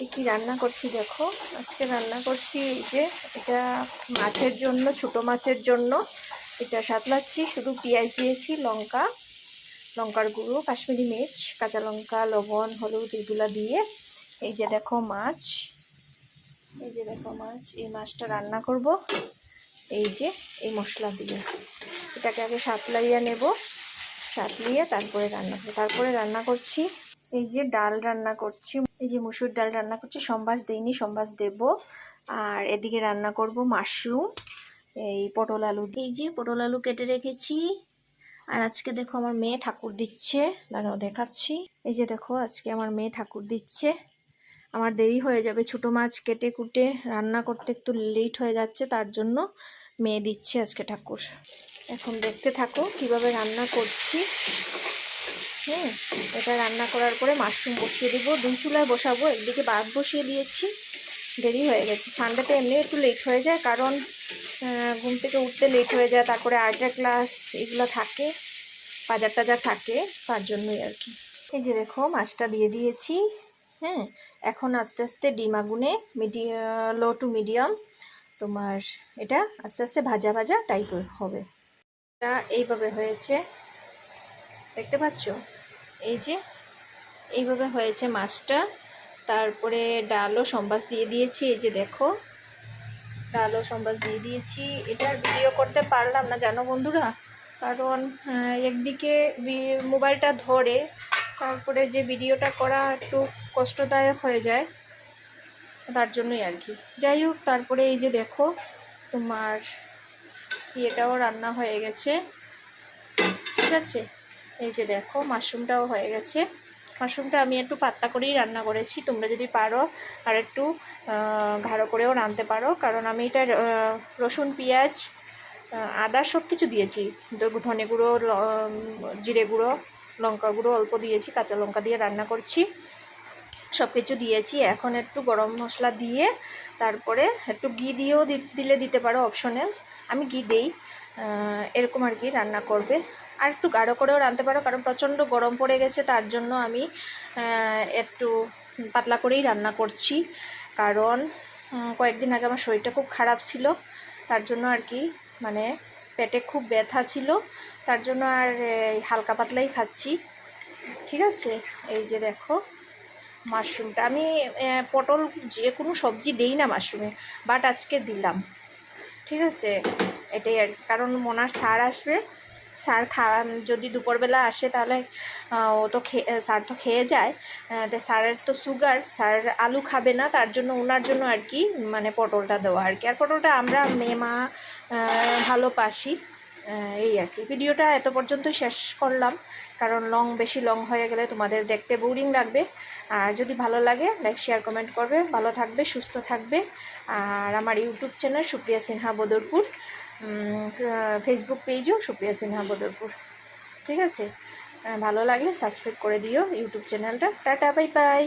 আজকে কি রান্না করছি দেখো? আজকে রান্না করছি এই যে এটা মাছের জন্য, ছোট মাছের জন্য। এটা সাতলাচ্ছি, শুধু পেঁয়াজ দিয়েছি, লঙ্কা, লঙ্কার গুঁড়ো, কাশ্মীরি মির্চ, কাঁচা লঙ্কা, লবণ, হলুদ এগুলো দিয়ে। এই যে দেখো মাছ। এই যে দেখো মাছ, এই মাছটা রান্না করব। এই যে এই মশলা দিয়ে। এটাকে আগে সাতলাইয়া নেব। সাতলিয়ে তারপরে রান্না করব। তারপরে রান্না করছি এই যে ডাল রান্না করছি, এই যে মুসুর ডাল রান্না করছি, সম্বাস দিইনি, সম্বাস দেব। আর এদিকে রান্না করব মাশরুম, এই পটল আলু এই যে পটল আলু কেটে রেখেছি। আর আজকে দেখো আমার মেয়ে ঠাকুর দিচ্ছে, দাঁড়াও দেখাচ্ছি। এই যে দেখো আজকে আমার মেয়ে ঠাকুর দিচ্ছে। আমার দেরি হয়ে যাবে, ছোটো মাছ কেটে কুটে রান্না করতে একটু লেট হয়ে যাচ্ছে, তার জন্য মেয়ে দিচ্ছে আজকে ঠাকুর। এখন দেখতে থাকো কীভাবে রান্না করছি। হুম, এটা রান্না করার পরে মাশরুম বসিয়ে দেবো। দুই চুলায় বসাবো, একদিকে ভাত বসিয়ে দিয়েছি। দেরি হয়ে গেছে। সানডেতে এমনি একটু লেট হয়ে যায়, কারণ ঘুম থেকে উঠতে লেট হয়ে যায়, তারপরে আর্টটা ক্লাস এগুলো থাকে, বাজার টাজার থাকে, তার জন্যই আর কি। এই যে দেখো, মাছটা দিয়ে দিয়েছি। হ্যাঁ এখন আস্তে আস্তে ডিম আগুনে মিডিয়াম লো টু মিডিয়াম তোমার এটা আস্তে আস্তে ভাজা ভাজা টাইপের হবে। এটা এইভাবে হয়েছে। দেখতে পাচ্ছ? এই যে, এইভাবে হয়েছে মাছটা। তারপরে ডালও সম্বাস দিয়ে দিয়েছি, এই যে দেখো। ডালও সম্বাস দিয়ে দিয়েছি। এটার ভিডিও করতে পারলাম না, জানো বন্ধুরা? কারণ একদিকে মোবাইলটা ধরে, তারপরে যে ভিডিওটা করা একটু কষ্টদায়ক হয়ে যায়, তার জন্যই আর কি। যাই হোক, তারপরে এই যে দেখো, তোমার ইয়েটাও রান্না হয়ে গেছে। ঠিক আছে? এই যে দেখো, মাশরুমটাও হয়ে গেছে। মাশরুমটা আমি একটু পাত্তা করেই রান্না করেছি। তোমরা যদি পারো আর একটু ঘাড়ো করেও রাঁধতে পারো। কারণ আমি এটা রসুন, পেঁয়াজ আদা সব কিছু দিয়েছি ধনে গুঁড়ো জিরে গুঁড়ো, লঙ্কা গুঁড়ো অল্প দিয়েছি, কাঁচা লঙ্কা দিয়ে রান্না করছি। সব কিছু দিয়েছি। এখন একটু গরম মশলা দিয়ে তারপরে একটু ঘি দিয়েও দিলে দিতে পারো অপশনাল। আমি ঘি দেই। এরকম আর কি রান্না করবে। আর একটু গাঢ় করেও রাঁধতে পারো, কারণ প্রচণ্ড গরম পড়ে গেছে, তার জন্য আমি একটু পাতলা করেই রান্না করছি। কারণ কয়েকদিন আগে আমার শরীরটা খুব খারাপ ছিল, তার জন্য আর কি মানে পেটে খুব ব্যথা ছিল, তার জন্য আর হালকা পাতলাই খাচ্ছি। ঠিক আছে? এই যে দেখো, মাশরুমটা। আমি পটল যে কোনো সবজি দেই না মাশরুমে বাট আজকে দিলাম। ঠিক আছে? এটাই আর। কারণ মোনার সার আসবে স্যার খাওয়া যদি দুপুরবেলা আসে তাহলে ও তো খেয়ে স্যার তো খেয়ে যায়। তো স্যারের তো সুগার স্যার আলু খাবে না তার জন্য ওনার জন্য আর কি মানে পটলটা দেওয়া আর কি। আর পটলটা আমরা মেয়ে মা আহ, ভালোবাসি। এই আর কি। ভিডিওটা এত পর্যন্ত শেষ করলাম কারণ লং বেশি লং হয়ে গেলে তোমাদের দেখতে বোরিং লাগবে। আর যদি ভালো লাগে লাইক শেয়ার কমেন্ট করবে। ভালো থাকবে সুস্থ থাকবে। আর আমার YouTube channel Supriya Sinha Badarpur. Facebook পেজও Supriya Sinha Badarpur. ঠিক আছে? ভালো লাগলে সাবস্ক্রাইব করে দিও ইউটিউব চ্যানেলটা টাটা বাই বাই